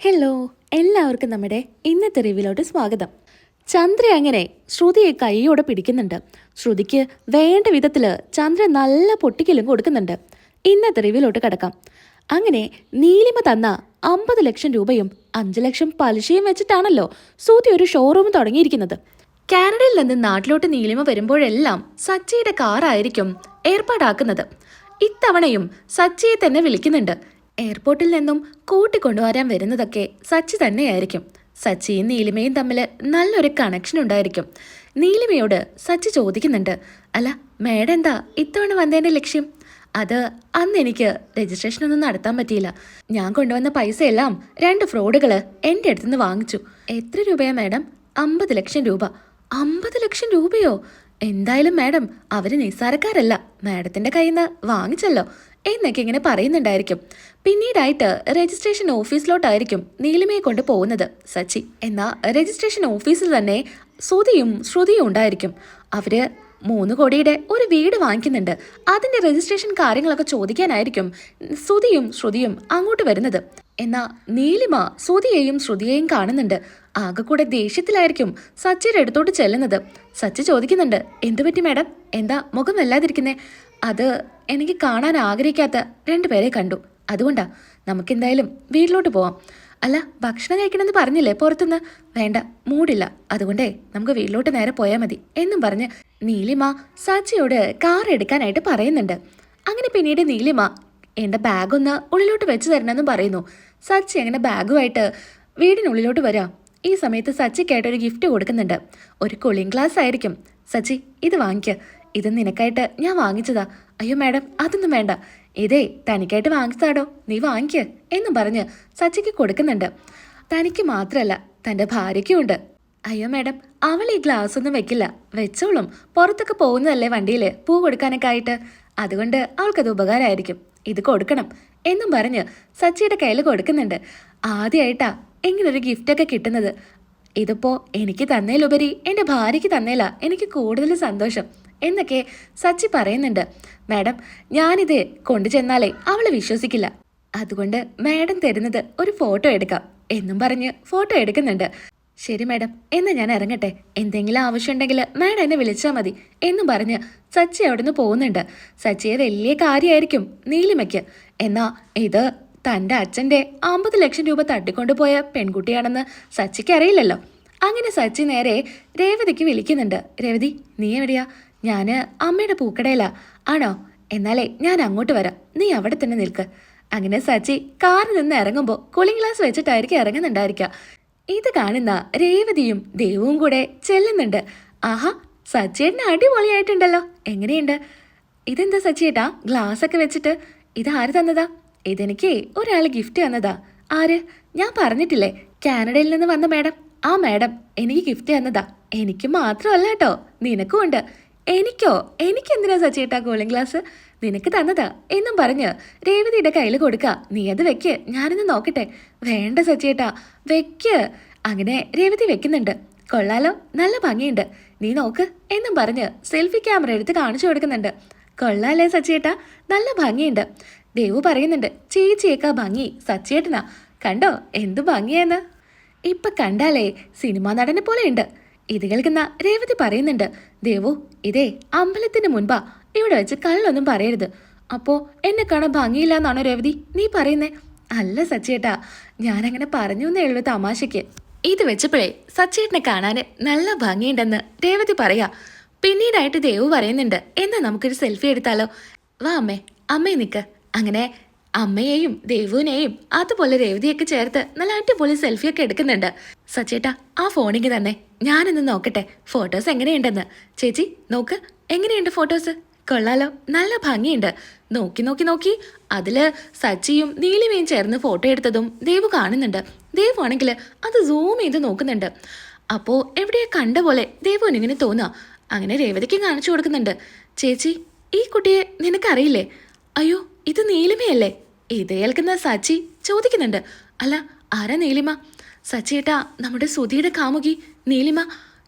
Hello എല്ലാവർക്കും നമ്മുടെ ഇന്നത്തെ റിവ്യൂലോട്ട് സ്വാഗതം. ചന്ദ്ര അങ്ങനെ ശ്രുതിയെ കൈയോടെ പിടിക്കുന്നുണ്ട്. ശ്രുതിക്ക് വേണ്ട വിധത്തിൽ ചന്ദ്ര നല്ല പൊട്ടിക്കലും കൊടുക്കുന്നുണ്ട്. ഇന്നത്തെ റിവ്യൂലോട്ട് കിടക്കാം. അങ്ങനെ നീലിമ തന്ന അമ്പത് ലക്ഷം രൂപയും അഞ്ച് ലക്ഷം പലിശയും വെച്ചിട്ടാണല്ലോ ശ്രുതി ഒരു ഷോറൂം തുടങ്ങിയിരിക്കുന്നത്. കാനഡയിൽ നിന്ന് നാട്ടിലോട്ട് നീലിമ വരുമ്പോഴെല്ലാം സച്ചിയുടെ കാറായിരിക്കും ഏർപ്പാടാക്കുന്നത്. ഇത്തവണയും സച്ചിയെ തന്നെ വിളിക്കുന്നുണ്ട്. എയർപോർട്ടിൽ നിന്നും കൂട്ടിക്കൊണ്ടുവരാൻ വരുന്നതൊക്കെ സച്ചി തന്നെയായിരിക്കും. സച്ചിയും നീലിമയും തമ്മിൽ നല്ലൊരു കണക്ഷൻ ഉണ്ടായിരിക്കും. നീലിമയോട് സച്ചി ചോദിക്കുന്നുണ്ട് അല്ല മേഡം എന്താ ഇത്തവണ വന്നതിന്റെ ലക്ഷ്യം? അത് അന്ന് എനിക്ക് രജിസ്ട്രേഷൻ ഒന്നും നടത്താൻ പറ്റിയില്ല. ഞാൻ കൊണ്ടുവന്ന പൈസയെല്ലാം രണ്ട് ഫ്രോഡുകൾ എന്റെ അടുത്തുനിന്ന് വാങ്ങിച്ചു. എത്ര രൂപയാ മാഡം? അമ്പത് ലക്ഷം രൂപ. അമ്പത് ലക്ഷം രൂപയോ? എന്തായാലും മാഡം അവർ നിസ്സാരക്കാരല്ല. മാഡത്തിന്റെ കയ്യിൽ നിന്ന് വാങ്ങിച്ചല്ലോ. എന്നൊക്കെ ഇങ്ങനെ പറയുന്നുണ്ടായിരിക്കും. പിന്നീടായിട്ട് രജിസ്ട്രേഷൻ ഓഫീസിലോട്ടായിരിക്കും നീലിമയെ കൊണ്ട് പോകുന്നത് സച്ചി. എന്നാൽ രജിസ്ട്രേഷൻ ഓഫീസിൽ തന്നെ ശ്രുതിയും ശ്രുതിയും ഉണ്ടായിരിക്കും. അവർ മൂന്ന് കോടിയുടെ ഒരു വീട് വാങ്ങിക്കുന്നുണ്ട്. അതിന്റെ രജിസ്ട്രേഷൻ കാര്യങ്ങളൊക്കെ ചോദിക്കാനായിരിക്കും ശ്രുതിയും ശ്രുതിയും അങ്ങോട്ട് വരുന്നത്. എന്നാൽ നീലിമ ശ്രുതിയെയും ശ്രുതിയെയും കാണുന്നുണ്ട്. ആകെ കൂടെ ദേഷ്യത്തിലായിരിക്കും സച്ചിയുടെ അടുത്തോട്ട് ചെല്ലുന്നത്. സച്ചി ചോദിക്കുന്നുണ്ട് എന്തു പറ്റി മാഡം? എന്താ മുഖം വല്ലാതിരിക്കുന്നേ? അത് എനിക്ക് കാണാൻ ആഗ്രഹിക്കാത്ത രണ്ടുപേരെ കണ്ടു. അതുകൊണ്ടാ നമുക്കെന്തായാലും വീട്ടിലോട്ട് പോവാം. അല്ല ഭക്ഷണം കഴിക്കണമെന്ന് പറഞ്ഞില്ലേ പുറത്തുനിന്ന്? വേണ്ട മൂടില്ല. അതുകൊണ്ടേ നമുക്ക് വീട്ടിലോട്ട് നേരെ പോയാൽ മതി എന്നും പറഞ്ഞ് നീലിമ സച്ചിയോട് കാർ എടുക്കാനായിട്ട് പറയുന്നുണ്ട്. അങ്ങനെ പിന്നീട് നീലിമ എന്റെ ബാഗൊന്ന് ഉള്ളിലോട്ട് വെച്ച് തരണമെന്നും പറയുന്നു. സച്ചി അങ്ങനെ ബാഗുമായിട്ട് വീടിനുള്ളിലോട്ട് വരാം. ഈ സമയത്ത് സച്ചിക്കായിട്ട് ഒരു ഗിഫ്റ്റ് കൊടുക്കുന്നുണ്ട്. ഒരു കൂളിംഗ് ഗ്ലാസ് ആയിരിക്കും. സച്ചി ഇത് വാങ്ങിക്ക്. ഇത് നിനക്കായിട്ട് ഞാൻ വാങ്ങിച്ചതാ. അയ്യോ മാഡം അതൊന്നും വേണ്ട. ഇതേ തനിക്കായിട്ട് വാങ്ങിച്ചതാടോ? നീ വാങ്ങിക്ക് എന്നും പറഞ്ഞ് സച്ചിക്ക് കൊടുക്കുന്നുണ്ട്. തനിക്ക് മാത്രമല്ല തന്റെ ഭാര്യയ്ക്കും ഉണ്ട്. അയ്യോ മാഡം അവൾ ഈ ഗ്ലാസ് ഒന്നും വെക്കില്ല. വെച്ചോളും. പുറത്തൊക്കെ പോകുന്നതല്ലേ വണ്ടിയിൽ പൂ കൊടുക്കാനൊക്കെ ആയിട്ട്. അതുകൊണ്ട് അവൾക്കത് ഉപകാരമായിരിക്കും. ഇത് കൊടുക്കണം എന്നും പറഞ്ഞ് സച്ചിയുടെ കയ്യിൽ കൊടുക്കുന്നുണ്ട്. ആദ്യമായിട്ടാ ഇങ്ങനൊരു ഗിഫ്റ്റൊക്കെ കിട്ടുന്നത്. ഇതിപ്പോ എനിക്ക് തന്നേലുപരി എന്റെ ഭാര്യയ്ക്ക് തന്നേല. എനിക്ക് കൂടുതൽ സന്തോഷം. എന്നൊക്കെ സച്ചി പറയുന്നുണ്ട്. മാഡം ഞാനിത് കൊണ്ടു ചെന്നാലേ അവൾ വിശ്വസിക്കില്ല. അതുകൊണ്ട് മാഡം തരുന്നത് ഒരു ഫോട്ടോ എടുക്കാം എന്നും പറഞ്ഞ് ഫോട്ടോ എടുക്കുന്നുണ്ട്. ശരി മാഡം എന്നാൽ ഞാൻ ഇറങ്ങട്ടെ. എന്തെങ്കിലും ആവശ്യമുണ്ടെങ്കിൽ മാഡം എന്നെ വിളിച്ചാൽ മതി എന്നും പറഞ്ഞ് സച്ചി അവിടുന്ന് പോകുന്നുണ്ട്. സച്ചിയെ വലിയ കാര്യമായിരിക്കും നീലിമയ്ക്ക്. എന്നാ ഇത് തന്റെ അച്ഛന്റെ അമ്പത് ലക്ഷം രൂപ തട്ടിക്കൊണ്ടുപോയ പെൺകുട്ടിയാണെന്ന് സച്ചിക്ക് അറിയില്ലല്ലോ. അങ്ങനെ സച്ചി നേരെ രേവതിക്ക് വിളിക്കുന്നുണ്ട്. രേവതി നീ എവിടെയാ? ഞാൻ അമ്മയുടെ പൂക്കടയിലാ. ആണോ? എന്നാലേ ഞാൻ അങ്ങോട്ട് വരാം. നീ അവിടെ തന്നെ നിൽക്ക്. അങ്ങനെ സച്ചി കാറിൽ നിന്ന് ഇറങ്ങുമ്പോൾ കൂളിംഗ് ഗ്ലാസ് വെച്ചിട്ടായിരിക്കും ഇറങ്ങുന്നുണ്ടായിരിക്കുക ഇത് കാണുന്ന രേവതിയും ദേവും കൂടെ ചെല്ലുന്നുണ്ട്. ആഹാ സച്ചിയേട്ടന് അടിപൊളിയായിട്ടുണ്ടല്ലോ. എങ്ങനെയുണ്ട്? ഇതെന്താ സച്ചിയേട്ടാ ഗ്ലാസ് ഒക്കെ വെച്ചിട്ട്? ഇത് ആര് തന്നതാ? ഇതെനിക്ക് ഒരാൾ ഗിഫ്റ്റ് തന്നതാ. ആര്? ഞാൻ പറഞ്ഞിട്ടില്ലേ കാനഡയിൽ നിന്ന് വന്ന മാഡം. ആ മാഡം എനിക്ക് ഗിഫ്റ്റ് തന്നതാ. എനിക്ക് മാത്രമല്ല കേട്ടോ. നിനക്കും ഉണ്ട് എനിക്കോ? എനിക്കെന്തിനാ എന്തിനാ സച്ചിയേട്ടാ കൂളിംഗ് ഗ്ലാസ് നിനക്ക് തന്നതാ. എന്നും പറഞ്ഞ് രേവതിയുടെ കയ്യിൽ കൊടുക്ക. നീ അത് വെക്ക്. ഞാനിന്ന് നോക്കട്ടെ. വേണ്ട സച്ചിയേട്ടാ. വെക്ക്. അങ്ങനെ രേവതി വെക്കുന്നുണ്ട്. കൊള്ളാലോ. നല്ല ഭംഗിയുണ്ട്. നീ നോക്ക്. എന്നും പറഞ്ഞ് സെൽഫി ക്യാമറ എടുത്ത് കാണിച്ചു കൊടുക്കുന്നുണ്ട്. കൊള്ളാലേ സച്ചിയേട്ടാ. നല്ല ഭംഗിയുണ്ട്. ദേവു പറയുന്നുണ്ട് ചേച്ചിയേക്കാ ഭംഗി. സച്ചിയേട്ടനാ. കണ്ടോ? എന്തു ഭംഗിയെന്ന്. ഇപ്പൊ കണ്ടാലേ സിനിമാ നടനെ പോലെ ഉണ്ട്. ഇത് കേൾക്കുന്ന രേവതി പറയുന്നുണ്ട് ദേവു ഇതേ അമ്പലത്തിന് മുൻപാ. ഇവിടെ വെച്ച് കള്ളൊന്നും പറയരുത്. അപ്പോ എന്നെ കാണാൻ ഭംഗിയില്ല എന്നാണോ രേവതി നീ പറയുന്നേ? അല്ല സച്ചിയേട്ടാ ഞാനങ്ങനെ പറഞ്ഞു എന്നേ ഉള്ളൂ തമാശയ്ക്ക്. ഇത് വെച്ചപ്പോഴേ സച്ചിയേട്ടനെ കാണാൻ നല്ല ഭംഗിയുണ്ടെന്ന് രേവതി പറയാ. പിന്നീടായിട്ട് ദേവു പറയുന്നുണ്ട് എന്നാ നമുക്കൊരു സെൽഫി എടുത്താലോ? വാ അമ്മേ അമ്മേ നിക്ക്. അങ്ങനെ അമ്മയെയും ദേവുവിനെയും അതുപോലെ രേവതിയൊക്കെ ചേർത്ത് നല്ല അടിപൊളി സെൽഫിയൊക്കെ എടുക്കുന്നുണ്ട്. സച്ചേട്ടാ ആ ഫോണിങ് തന്നെ. ഞാനൊന്ന് നോക്കട്ടെ ഫോട്ടോസ് എങ്ങനെയുണ്ടെന്ന്. ചേച്ചി നോക്ക് എങ്ങനെയുണ്ട് ഫോട്ടോസ്? കൊള്ളാലോ നല്ല ഭംഗിയുണ്ട്. നോക്കി നോക്കി നോക്കി. അതിൽ സച്ചിയും നീലിമയും ചേർന്ന് ഫോട്ടോ എടുത്തതും ദേവ് കാണുന്നുണ്ട്. ദേവ് ആണെങ്കിൽ അത് സൂം ചെയ്ത് നോക്കുന്നുണ്ട്. അപ്പോ എവിടെയോ കണ്ട പോലെ ദേവുവിനിങ്ങനെ തോന്നുക അങ്ങനെ രേവതിക്ക് കാണിച്ചു കൊടുക്കുന്നുണ്ട്. ചേച്ചി ഈ കുട്ടിയെ നിനക്കറിയില്ലേ? അയ്യോ ഇത് നീലിമയല്ലേ? ഇത് കേൾക്കുന്ന സച്ചി ചോദിക്കുന്നുണ്ട്. അല്ല ആരാ നീലിമ? സച്ചിയേട്ടാ നമ്മുടെ സുധിയുടെ കാമുകി നീലിമ.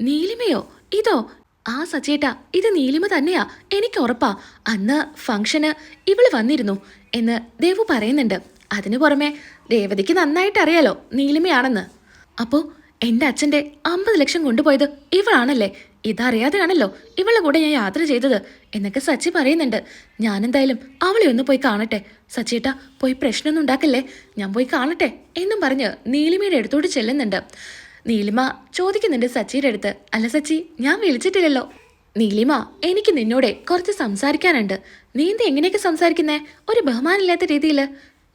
നീലിമയോ? ഇതോ? ആ സച്ചേട്ടാ ഇത് നീലിമ തന്നെയാ. എനിക്ക് ഉറപ്പാ. അന്ന് ഫംഗ്ഷന് ഇവൾ വന്നിരുന്നു എന്ന് ദേവു പറയുന്നുണ്ട്. അതിനു പുറമെ രേവതിക്ക് നന്നായിട്ട് അറിയാലോ നീലിമയാണെന്ന്. അപ്പോ എന്റെ അച്ഛന്റെ അമ്പത് ലക്ഷം കൊണ്ടുപോയത് ഇവളാണല്ലേ? ഇതറിയാതെയാണല്ലോ ഇവളുടെ കൂടെ ഞാൻ യാത്ര ചെയ്തത് എന്നൊക്കെ സച്ചി പറയുന്നുണ്ട്. ഞാനെന്തായാലും അവളെ ഒന്ന് പോയി കാണട്ടെ. സച്ചിട്ടാ പോയി പ്രശ്നമൊന്നും ഉണ്ടാക്കല്ലേ? ഞാൻ പോയി കാണട്ടെ എന്നും പറഞ്ഞ് നീലിമയുടെ അടുത്തോട്ട് ചെല്ലുന്നുണ്ട്. നീലിമ ചോദിക്കുന്നുണ്ട് സച്ചിയുടെ അടുത്ത്. അല്ല സച്ചി ഞാൻ വിളിച്ചിട്ടില്ലല്ലോ. നീലിമ എനിക്ക് നിന്നോടെ കുറച്ച് സംസാരിക്കാനുണ്ട്. നീ എങ്ങനെയൊക്കെ സംസാരിക്കുന്നേ? ഒരു ബഹുമാനമില്ലാത്ത രീതിയിൽ.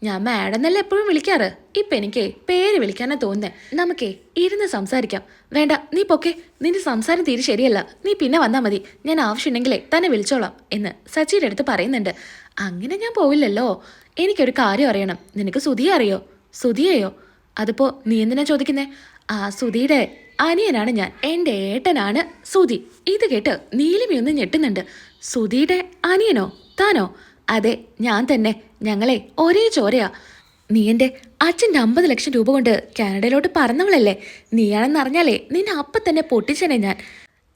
ഞാൻ മാഡം എന്നല്ല എപ്പോഴും വിളിക്കാറ്? ഇപ്പൊ എനിക്ക് പേര് വിളിക്കാനാ തോന്നുന്നേ. നമുക്കേ ഇരുന്ന് സംസാരിക്കാം. വേണ്ട നീ പൊക്കെ. നിന്റെ സംസാരം തീരെ ശരിയല്ല. നീ പിന്നെ വന്നാ മതി. ഞാൻ ആവശ്യമുണ്ടെങ്കിലേ തന്നെ വിളിച്ചോളാം എന്ന് സച്ചിയുടെ അടുത്ത് പറയുന്നുണ്ട്. അങ്ങനെ ഞാൻ പോവില്ലല്ലോ. എനിക്കൊരു കാര്യം അറിയണം. നിനക്ക് സുധിയെ അറിയോ? സുധിയെയോ? അതിപ്പോ നീ എന്തിനാ ചോദിക്കുന്നേ? ആ സുധിയുടെ അനിയനാണ് ഞാൻ. എന്റെ ഏട്ടനാണ് സുധി. ഇത് കേട്ട് നീലിമയൊന്ന് ഞെട്ടുന്നുണ്ട്. സുധിയുടെ അനിയനോ? താനോ? അതെ ഞാൻ തന്നെ. ഞങ്ങളെ ഒരേ ചോരയാ. നീ എന്റെ അച്ഛന്റെ അമ്പത് ലക്ഷം രൂപ കൊണ്ട് കാനഡയിലോട്ട് പറഞ്ഞവളല്ലേ നീയാണെന്ന് അറിഞ്ഞാലേ നിന്നെ അപ്പം തന്നെ പൊട്ടിച്ചനെ ഞാൻ.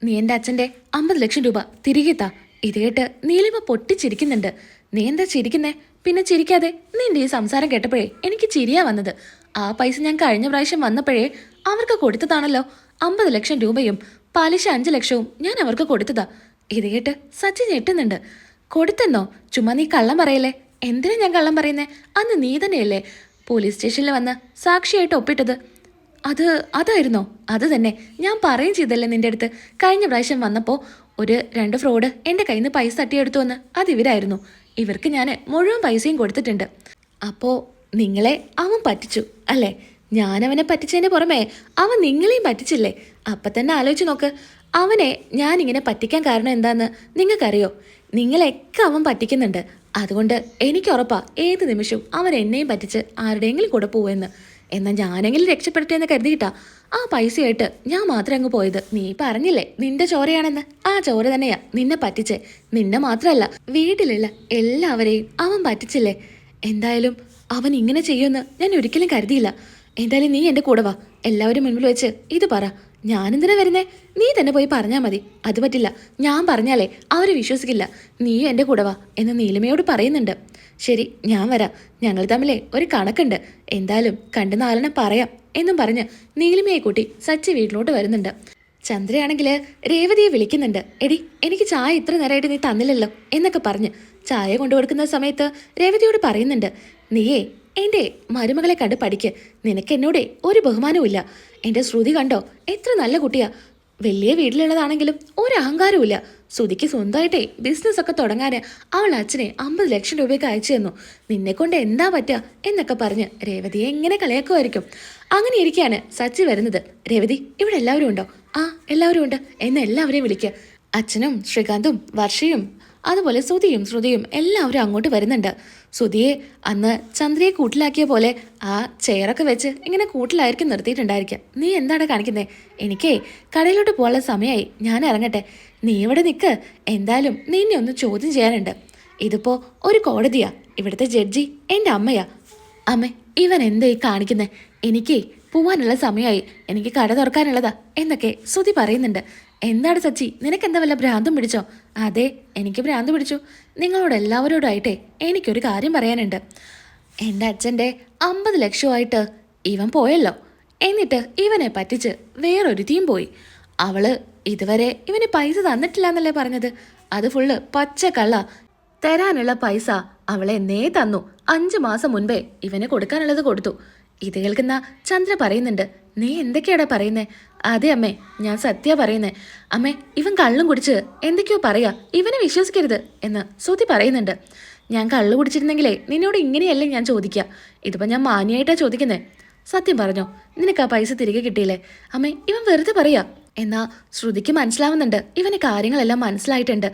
നീ എന്റെ അച്ഛന്റെ അമ്പത് ലക്ഷം രൂപ തിരികെ താ. ഇത് കേട്ട് നീലിമ പൊട്ടിച്ചിരിക്കുന്നുണ്ട്. നീ എന്താ ചിരിക്കുന്നേ? പിന്നെ ചിരിക്കാതെ നിന്റെ ഈ സംസാരം കേട്ടപ്പോഴേ എനിക്ക് ചിരിയാ വന്നത്. ആ പൈസ ഞാൻ കഴിഞ്ഞ പ്രാവശ്യം വന്നപ്പോഴേ അവർക്ക് കൊടുത്തതാണല്ലോ. അമ്പത് ലക്ഷം രൂപയും പലിശ അഞ്ച് ലക്ഷവും ഞാൻ അവർക്ക് കൊടുത്തതാ. ഇത് കേട്ട് സച്ചി ഞെട്ടുന്നുണ്ട്. കൊടുത്തെന്നോ? ചുമ്മാ നീ കള്ളം പറയല്ലേ? എന്തിനാ ഞാൻ കള്ളം പറയുന്നേ? അന്ന് നീ തന്നെയല്ലേ പോലീസ് സ്റ്റേഷനിൽ വന്ന് സാക്ഷിയായിട്ട് ഒപ്പിട്ടത്. അത് അതായിരുന്നോ? അത് തന്നെ. ഞാൻ പറയും ചെയ്തല്ലേ നിന്റെ അടുത്ത്? കഴിഞ്ഞ പ്രാവശ്യം വന്നപ്പോൾ ഒരു രണ്ട് ഫ്രോഡ് എന്റെ കയ്യിൽ നിന്ന് പൈസ തട്ടിയെടുത്തു വന്ന് അത് ഇവരായിരുന്നു. ഇവർക്ക് ഞാൻ മുഴുവൻ പൈസയും കൊടുത്തിട്ടുണ്ട്. അപ്പോൾ നിങ്ങളെ അവൻ പറ്റിച്ചു അല്ലേ? ഞാനവനെ പറ്റിച്ചതിന് പുറമെ അവൻ നിങ്ങളെയും പറ്റിച്ചില്ലേ? അപ്പം തന്നെ ആലോചിച്ച് നോക്ക്. അവനെ ഞാനിങ്ങനെ പറ്റിക്കാൻ കാരണം എന്താന്ന് നിങ്ങൾക്കറിയോ? നിങ്ങളെയൊക്കെ അവൻ പറ്റിക്കുന്നുണ്ട്. അതുകൊണ്ട് എനിക്ക് ഉറപ്പാ ഏത് നിമിഷവും അവൻ എന്നെയും പറ്റിച്ച് ആരുടെയെങ്കിലും കൂടെ പോവെന്ന് എന്നാൽ ഞാനെങ്കിലും രക്ഷപ്പെടട്ടെ എന്ന് കരുതിയിട്ടാ. ആ പൈസയായിട്ട് ഞാൻ മാത്രം അങ്ങ് പോയത്. നീ പറഞ്ഞില്ലേ നിന്റെ ചോരയാണെന്ന്? ആ ചോര തന്നെയാ നിന്നെ പറ്റിച്ചേ. നിന്നെ മാത്രമല്ല വീട്ടിലുള്ള എല്ലാവരെയും അവൻ പറ്റിച്ചില്ലേ. എന്തായാലും അവൻ ഇങ്ങനെ ചെയ്യുമെന്ന് ഞാൻ ഒരിക്കലും കരുതിയില്ല. എന്തായാലും നീ എന്റെ കൂടെ വാ. എല്ലാവരും മുൻപിൽ വെച്ച് ഇത് പറ. ഞാനെന്തിനാ വരുന്നേ? നീ തന്നെ പോയി പറഞ്ഞാൽ മതി. അത് പറ്റില്ല. ഞാൻ പറഞ്ഞാലേ അവർ വിശ്വസിക്കില്ല. നീയും എന്റെ കൂടെ വാ എന്ന് നീലിമയോട് പറയുന്നുണ്ട്. ശരി ഞാൻ വരാം. ഞങ്ങൾ തമ്മിലേ ഒരു കണക്കുണ്ട്. എന്തായാലും കണ്ടു നാലെണ്ണം പറയാം എന്നും പറഞ്ഞ് നീലിമയെ കൂട്ടി സച്ചി വീട്ടിലോട്ട് വരുന്നുണ്ട്. ചന്ദ്രയാണെങ്കിൽ രേവതിയെ വിളിക്കുന്നുണ്ട്. എടി എനിക്ക് ചായ ഇത്ര നേരമായിട്ട് നീ തന്നില്ലല്ലോ എന്നൊക്കെ പറഞ്ഞ് ചായ കൊണ്ടു കൊടുക്കുന്ന സമയത്ത് രേവതിയോട് പറയുന്നുണ്ട്. നീയേ എന്റെ മരുമകളെ കണ്ട് പഠിക്ക്. നിനക്ക് എന്നോടേ ഒരു ബഹുമാനവും എന്റെ ശ്രുതി കണ്ടോ? എത്ര നല്ല കുട്ടിയാ. വലിയ വീട്ടിലുള്ളതാണെങ്കിലും ഒരു അഹങ്കാരവുമില്ല സുധിക്ക് സ്വന്തമായിട്ടേ ബിസിനസ് ഒക്കെ തുടങ്ങാൻ അവൾ അച്ഛനെ അമ്പത് ലക്ഷം രൂപയൊക്കെ അയച്ചു തന്നു. നിന്നെ കൊണ്ട് എന്താ പറ്റുക എന്നൊക്കെ പറഞ്ഞ് രേവതിയെ എങ്ങനെ കളിയാക്കുമായിരിക്കും. അങ്ങനെ ഇരിക്കുകയാണ് സച്ചി വരുന്നത്. രേവതി ഇവിടെ എല്ലാവരും ഉണ്ടോ? ആ എല്ലാവരും ഉണ്ട്. എന്ന് എല്ലാവരെയും വിളിക്കുക അച്ഛനും ശ്രീകാന്തും വർഷയും അതുപോലെ ശ്രുതിയും ശ്രുതിയും എല്ലാവരും അങ്ങോട്ട് വരുന്നുണ്ട്. സുധിയെ അന്ന് ചന്ദ്രയെ കൂട്ടിലാക്കിയ പോലെ ആ ചെയറൊക്കെ വെച്ച് ഇങ്ങനെ കൂട്ടിലായിരിക്കും നിർത്തിയിട്ടുണ്ടായിരിക്കാം നീ എന്താണ് കാണിക്കുന്നേ? എനിക്കേ കടയിലോട്ട് പോകാനുള്ള സമയമായി ഞാൻ ഇറങ്ങട്ടെ. നീ ഇവിടെ നിൽക്ക് എന്തായാലും നിന്നെ ഒന്ന് ചോദ്യം ചെയ്യാനുണ്ട്. ഇതിപ്പോൾ ഒരു കോടതിയാ. ഇവിടുത്തെ ജഡ്ജി എന്റെ അമ്മയാ. അമ്മ ഇവൻ എന്താ ഈ കാണിക്കുന്നേ? എനിക്കേ പോവാനുള്ള സമയമായി എനിക്ക് കട തുറക്കാനുള്ളതാ എന്നൊക്കെ ശ്രുതി പറയുന്നുണ്ട്. എന്താണ് സച്ചി? നിനക്ക് എന്താ വല്ല ഭ്രാന്തും പിടിച്ചോ? അതെ എനിക്ക് ഭ്രാന്ത് പിടിച്ചു. നിങ്ങളോട് എല്ലാവരോടായിട്ടേ എനിക്കൊരു കാര്യം പറയാനുണ്ട്. എന്റെ അച്ഛന്റെ അമ്പത് ലക്ഷമായിട്ട് ഇവൻ പോയല്ലോ. എന്നിട്ട് ഇവനെ പറ്റിച്ച് വേറൊരുത്തിയും പോയി. അവൾ ഇതുവരെ ഇവന് പൈസ തന്നിട്ടില്ല എന്നല്ലേ പറഞ്ഞത്? അത് ഫുള്ള് പച്ചക്കള്ള തരാനുള്ള പൈസ അവളെ നേ തന്നു. അഞ്ച് മാസം മുൻപേ ഇവന് കൊടുക്കാനുള്ളത് കൊടുത്തു. ഇത് കേൾക്കുന്ന ചന്ദ്ര പറയുന്നുണ്ട് നീ എന്തൊക്കെയാടാ പറയുന്നേ? അതെ അമ്മേ ഞാൻ സത്യ പറയുന്നേ. അമ്മേ ഇവൻ കള്ളും കുടിച്ച് എന്തൊക്കെയോ പറയാ ഇവനെ വിശ്വസിക്കരുത് എന്ന് ശ്രുതി പറയുന്നുണ്ട്. ഞാൻ കള്ളു കുടിച്ചിരുന്നെങ്കിലേ നിന്നോട് ഇങ്ങനെയല്ലേ ഞാൻ ചോദിക്കുക ഇതിപ്പോ ഞാൻ മാന്യായിട്ടാ ചോദിക്കുന്നേ. സത്യം പറഞ്ഞോ നിനക്ക് ആ പൈസ തിരികെ കിട്ടിയില്ലേ? അമ്മേ ഇവൻ വെറുതെ പറയാ. എന്നാ ശ്രുതിക്ക് മനസ്സിലാവുന്നുണ്ട് ഇവന് കാര്യങ്ങളെല്ലാം മനസ്സിലായിട്ടുണ്ട്.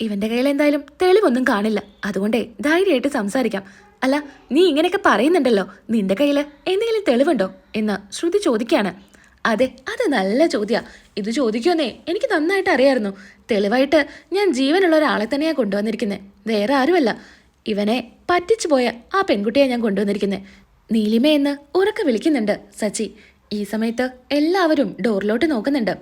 ഇവന്റെ കയ്യിൽ എന്തായാലും തെളിവൊന്നും കാണില്ല. അതുകൊണ്ടേ ധൈര്യമായിട്ട് സംസാരിക്കാം. അല്ല നീ ഇങ്ങനെയൊക്കെ പറയുന്നുണ്ടല്ലോ. നിന്റെ കയ്യിൽ എന്തെങ്കിലും തെളിവുണ്ടോ? എന്ന് ശ്രുതി ചോദിക്കുകയാണ് അതെ അത് നല്ല ചോദ്യ. ഇത് ചോദിക്കുമെന്നേ എനിക്ക് നന്നായിട്ട് അറിയായിരുന്നു. തെളിവായിട്ട് ഞാൻ ജീവനുള്ള ഒരാളെ തന്നെയാണ് കൊണ്ടുവന്നിരിക്കുന്നത് വേറെ ആരുമല്ല. ഇവനെ പറ്റിച്ചു പോയ ആ പെൺകുട്ടിയെ ഞാൻ കൊണ്ടുവന്നിരിക്കുന്നത് നീലിമയെന്ന് ഉറക്കെ വിളിക്കുന്നുണ്ട് സച്ചി. ഈ സമയത്ത് എല്ലാവരും ഡോറിലോട്ട് നോക്കുന്നുണ്ട്.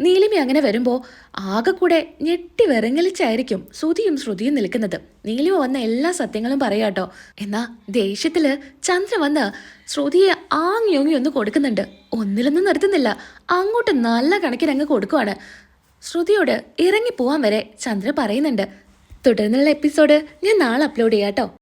നീലിമ അങ്ങനെ വരുമ്പോൾ ആകെ കൂടെ ഞെട്ടി വിറങ്ങലിച്ചായിരിക്കും ശ്രുതിയും ശ്രുതിയും നിൽക്കുന്നത്. നീലിമ വന്ന എല്ലാ സത്യങ്ങളും പറയാട്ടോ എന്നാ ദേഷ്യത്തിൽ ചന്ദ്ര വന്ന് ശ്രുതിയെ ആങ്ങിയോങ്ങി ഒന്ന് കൊടുക്കുന്നുണ്ട്. ഒന്നിലൊന്നും നിർത്തുന്നില്ല. അങ്ങോട്ട് നല്ല കണക്കിന് അങ്ങ് കൊടുക്കുവാണ്. ശ്രുതിയോട് ഇറങ്ങി പോവാൻ വരെ ചന്ദ്ര പറയുന്നുണ്ട്. തുടർന്നുള്ള എപ്പിസോഡ് ഞാൻ നാളെ അപ്ലോഡ് ചെയ്യാട്ടോ